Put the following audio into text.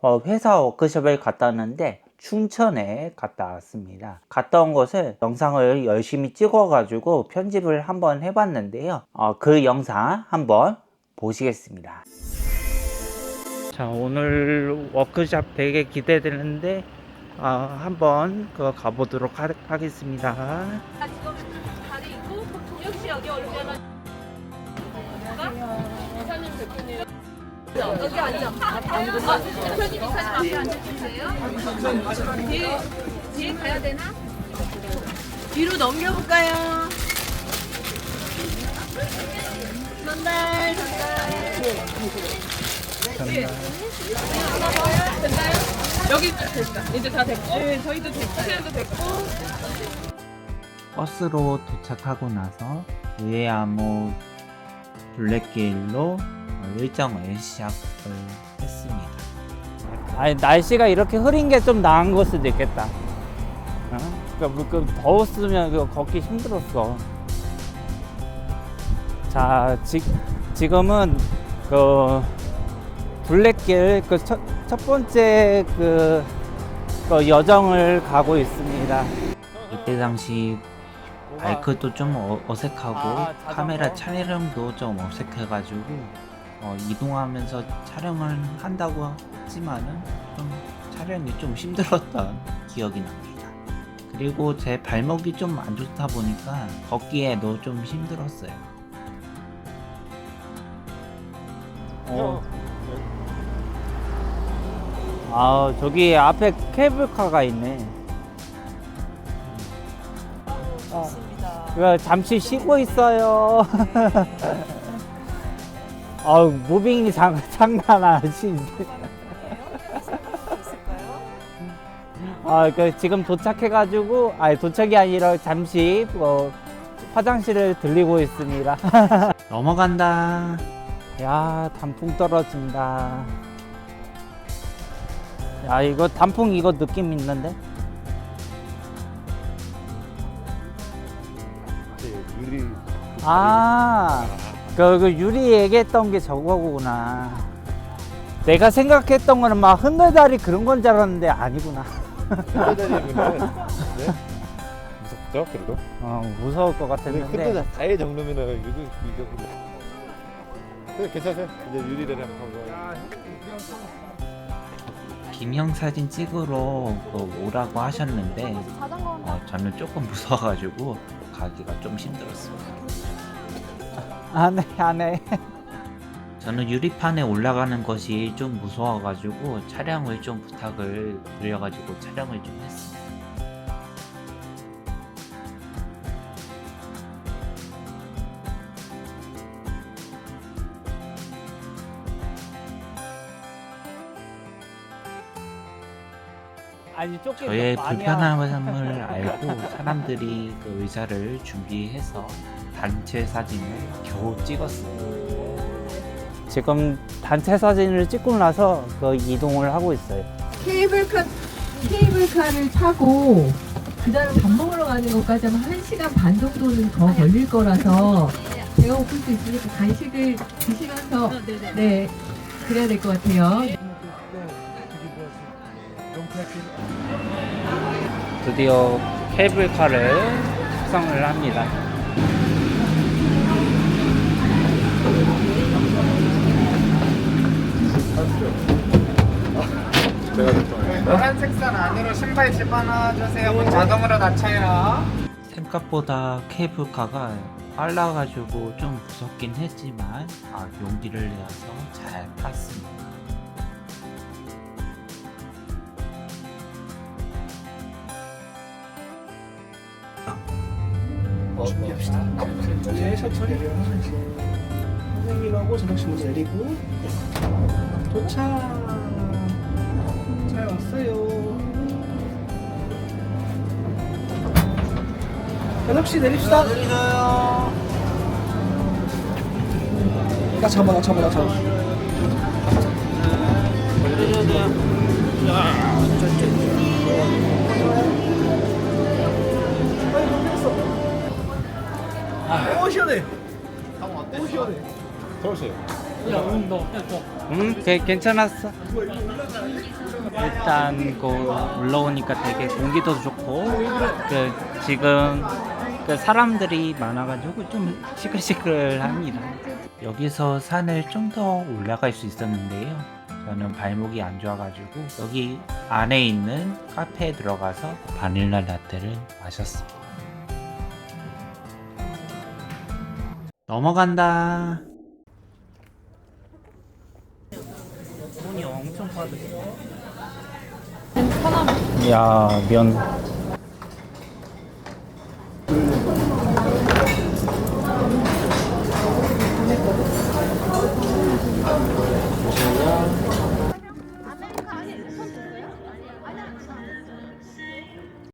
어, 회사 워크숍을 갔다 왔는데 춘천에 갔다 왔습니다. 갔다 온 곳을 영상을 열심히 찍어가지고 편집을 한번 해봤는데요. 어, 그 영상 한번 보시겠습니다. 자 오늘 워크숍 되게 기대되는데 아, 한번 그 가보도록 하, 하겠습니다. 아, 지금 있고 역시 여기 올려면 이사님 대표님 여기 앉아. 아, 대표님 이사님 앞에 앉아주세요. 뒤에 뒤에 가야 되나? 뒤로 넘겨볼까요? 전달 전달. 예. 됐나요? 여기 됐다. 이제 다 됐고, 네, 저희도 됐고, 시간도 됐고. 버스로 도착하고 나서 의회암호 둘레길로 일정을 시작을 했습니다. 아니 날씨가 이렇게 흐린 게 좀 나은 걸 수도 있겠다. 어? 그러니까 그 더웠으면 그 걷기 힘들었어. 자 지, 지금은 그 둘레길 그 첫 첫 번째 그, 그 여정을 가고 있습니다. 이때 당시 마이크도 좀 어, 어색하고 아? 카메라 촬영도 좀 어색해가지고 어, 이동하면서 촬영을 한다고 했지만은 좀 촬영이 좀 힘들었던 기억이 납니다. 그리고 제 발목이 좀 안 좋다 보니까 걷기에도 좀 힘들었어요. 어. 아 저기 앞에 케이블카가 있네. 어, 잠시 쉬고 있어요. 아우 무빙이 장, 장난 아니신데. 아, 그 지금 도착해가지고, 아니 도착이 아니라 잠시 어, 화장실을 들리고 있습니다. 넘어간다. 야 단풍 떨어진다. 야 이거 단풍 이거 느낌 있는데? 유리 아, 그, 그 유리 얘기했던 게 저거구나. 내가 생각했던 거는 막 흔들다리 그런 건 줄 알았는데 아니구나. 흔들다리면은 네? 무섭죠 그래도 어, 무서울 것 근데 같았는데. 흔들다리 정도면은 유리 이거 그래 괜찮아요 이제 유리다리 한번 가고 김형 사진 찍으러 그 오라고 하셨는데, 어, 저는 조금 무서워가지고 가기가 좀 힘들었습니다. 안 해, 안 해. 저는 유리판에 올라가는 것이 좀 무서워가지고 촬영을 좀 부탁을 드려가지고 촬영을 좀 했습니 아니 쫓기 저의 불편함을 알고 사람들이 그 의자를 준비해서 단체 사진을 겨우 찍었어요. 지금 단체 사진을 찍고 나서 그 이동을 하고 있어요. 케이블카 케이블카를 타고 그다음 밥 먹으러 가는 것까지 하면 1시간 반 정도는 더 걸릴 거라서 배가 고플 수 있으니까 간식을 드시면서 네 그래야 될 것 같아요. 드디어 케이블카를 탑승을 합니다. 노란 색선 안으로 신발 집어넣어 주세요. 문 자동으로 닫혀요. 생각보다 케이블카가 빨라가지고 좀 무섭긴 했지만 아, 용기를 내어서 잘 탔습니다. 네, 천천히. 선생님하고 저녁 씨 먼저 내리고. 도착. 잘 왔어요. 씨 내립시다. 내리세요. 나 잡아, 나 잡아, 나 잡아. 오 시원해. 오 시원해. 서울시 음, 게, 괜찮았어. 일단 그 올라오니까 되게 공기도 좋고 그 지금 그 사람들이 많아가지고 좀 시끌시끌합니다. 여기서 산을 좀 더 올라갈 수 있었는데요. 저는 발목이 안 좋아가지고 여기 안에 있는 카페에 들어가서 바닐라 라떼를 마셨습니다. 넘어간다. 손이 엄청 빠르네. 야, 면.